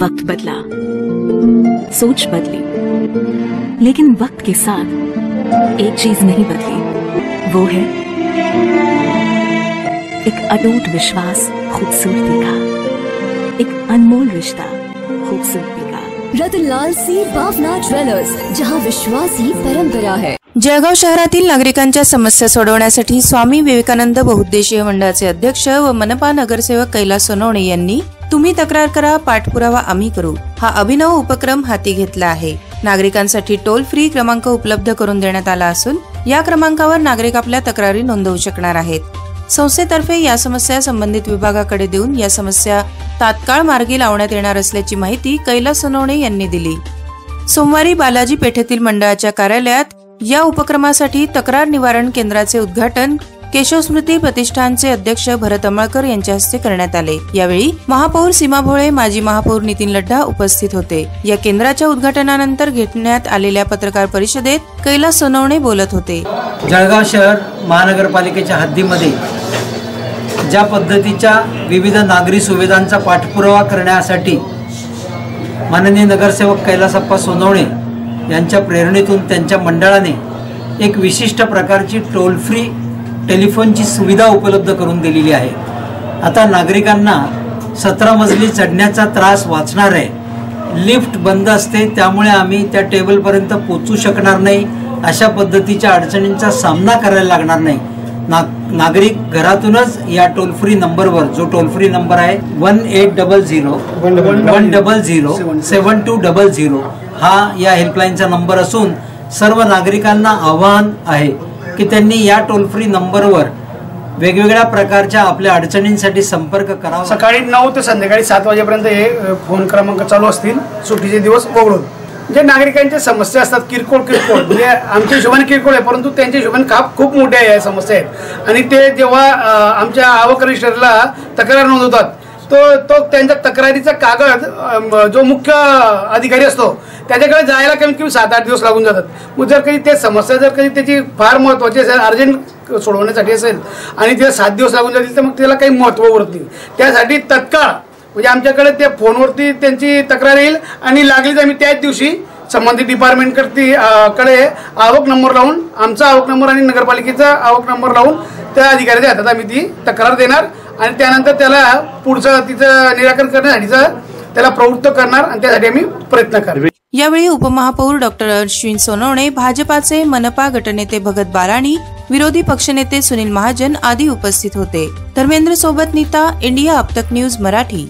वक्त बदला। सोच बदली। लेकिन वक्त के साथ एक चीज नहीं बदली। वो है एक अटूट विश्वास खूबसूरती का। एक अनमोल रिश्ता खूबसूरती का। रतनलाल सी बाफना ज्वेलर्स जहां विश्वास ही परंपरा है। जळगाव शहरातील नागरिकांच्या समस्या सोडवण्यासाठी स्वामी विवेकानंद बहुउद्देशीय मंडळाचे अध्यक्ष व मनपा नगरसेवक कैलास सोनवणे यांनी तुम्ही तक्रार करा पाठपुरावा आम्ही करू. हा अभिनव उपक्रम हाती घेतला आहे. नागरिकांसाठी टोल फ्री क्रमांक उपलब्ध करून देण्यात आला असून या क्रमांकावर नागरिक आपल्या तक्रारी नोंदवू शकणार आहेत. संस्थेतर्फे या समस्या संबंधित विभागाकडे देऊन या समस्या तात्काळ मार्गी लावण्यात येणार असल्याची माहिती कैलास सोनवणे यांनी दिली. सोमवारी बालाजी पेठेतील मंडळाच्या कार्यालयात या उपक्रमासाठी तक्रार निवारण केंद्राचे उद्घाटन केशव स्मृती प्रतिष्ठानचे अध्यक्ष भरत अमळकर यांच्या हस्ते करण्यात आले. यावेळी महापौर सीमा भोळे माजी महापौर नितीन लड्डा उपस्थित होते. या केंद्राच्या उद्घाटनानंतर घेण्यात आलेल्या पत्रकार परिषदेत कैलास सोनवणे बोलत होते. जळगाव शहर महानगरपालिकेच्या हद्दीमध्ये ज्या पद्धतीच्या विविध नागरी सुविधांचा पाठपुरावा करण्यासाठी माननीय नगरसेवक कैलासप्पा सोनवणे यांच्या प्रेरणेतून त्यांच्या मंडळाने एक विशिष्ट प्रकारची टोल फ्री टेलिफोनची सुविधा उपलब्ध करून दिलेली आहे. आता नागरिकांना सतरा मजली चढण्याचा त्रास वाचणार आहे. लिफ्ट बंद असते त्यामुळे आम्ही त्या टेबलपर्यंत पोचू शकणार नाही. अशा पद्धतीच्या अडचणींचा सामना करायला लागणार नाही. ना नागरिक घरातूनच या टोल फ्री नंबरवर जो टोल फ्री नंबर आहे one eight double zero one double zero seven two double zero हा या हेल्पलाईनचा नंबर असून सर्व नागरिकांना आव्हान आहे. की त्यांनी या टोल फ्री नंबरवर वेगवेगळ्या प्रकारच्या आपल्या अडचणींसाठी संपर्क करावा. सकाळी नऊ ते संध्याकाळी सात वाजेपर्यंत हे फोन क्रमांक चालू असतील. सुट्टीचे दिवस वगळून. जे नागरिकांच्या समस्या असतात किरकोळ किरकोळ. म्हणजे आमच्या हिशोबाने किरकोळ आहे परंतु त्यांच्या हिशोबाने खाप खूप मोठ्या या समस्या आहेत. आणि ते जेव्हा आमच्या आवक रजिस्टरला तक्रार नोंदवतात तो तो त्यांच्या तक्रारीचा कागद जो मुख्य अधिकारी असतो त्याच्याकडे जायला कमीत कमी सात आठ दिवस लागून जातात. मग जर काही ते समस्या जर काही त्याची फार महत्वाची असेल अर्जंट सोडवण्यासाठी असेल आणि तिला सात दिवस लागून जातील तर मग त्याला काही महत्त्व उरत नाही. त्यासाठी तत्काळ म्हणजे आमच्याकडे त्या फोनवरती त्यांची तक्रार येईल आणि लागलीच आम्ही त्याच दिवशी संबंधित डिपार्टमेंटकरती कडे आवक नंबर लावून आमचा आवक नंबर आणि नगरपालिकेचा आवक नंबर लावून त्या अधिकाऱ्याच्या हातात आम्ही ती तक्रार देणार. आणि त्यानंतर त्याला पुढचं तिचं निराकरण करण्यासाठीचं त्याला प्रवृत्त करणार आणि त्यासाठी आम्ही प्रयत्न करणार. यावेळी उपमहापौर डॉक्टर अश्विन सोनवणे भाजपाचे मनपा गटनेते भगत बाराणी विरोधी पक्षनेते सुनील महाजन आदी उपस्थित होते. धर्मेंद्र सोबत नीता इंडिया अपतक न्यूज मराठी.